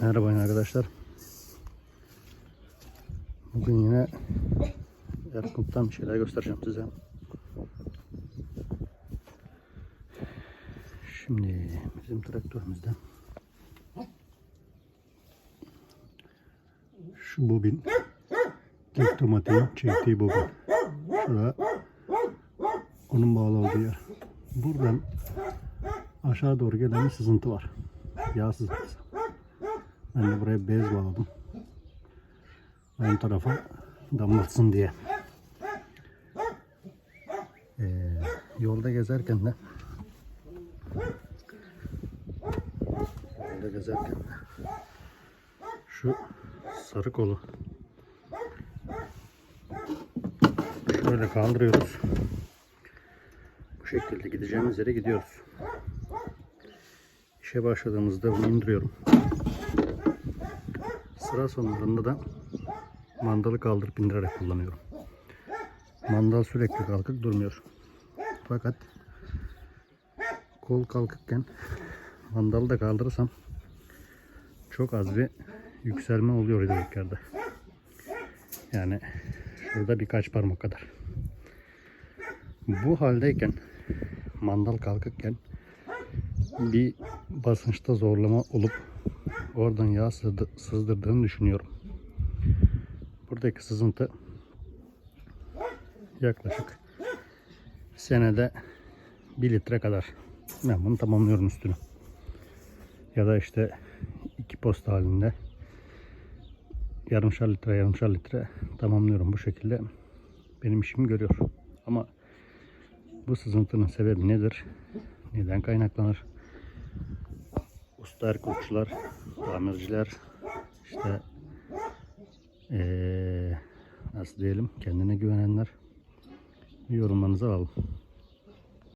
Merhaba arkadaşlar. Bugün yine Erkut'tan bir şeyler göstereceğim size. Şimdi bizim traktörümüzde şu bobin tek otomatiğin çektiği bobin. Şurada onun bağlı olduğu yer. Buradan aşağı doğru gelen bir sızıntı var. Yağ sızıntısı. Ben de buraya bez bağladım. Ön tarafa damlatsın diye. Ee, yolda gezerken de yolda gezerken de şu sarı kolu şöyle kaldırıyoruz. Bu şekilde gideceğimiz yere gidiyoruz. İşe başladığımızda bunu indiriyorum. Sıra sonlarında da mandalı kaldırıp indirerek kullanıyorum. Mandal sürekli kalkıp durmuyor. Fakat kol kalkıkken mandalı da kaldırırsam çok az bir yükselme oluyor hidroliklerde. Yani şurada birkaç parmak kadar. Bu haldeyken mandal kalkıkken bir basınçta zorlama olup oradan yağ sızdı- sızdırdığını düşünüyorum. Buradaki sızıntı yaklaşık senede 1 litre kadar. Ben bunu tamamlıyorum üstünü. Ya da işte iki posta halinde yarımşar litre yarımşar litre tamamlıyorum bu şekilde benim işimi görüyor. Ama bu sızıntının sebebi nedir? Neden kaynaklanır? Usta erkekçiler, tamirciler, işte eee, nasıl diyelim kendine güvenenler yorumlarınızı alalım.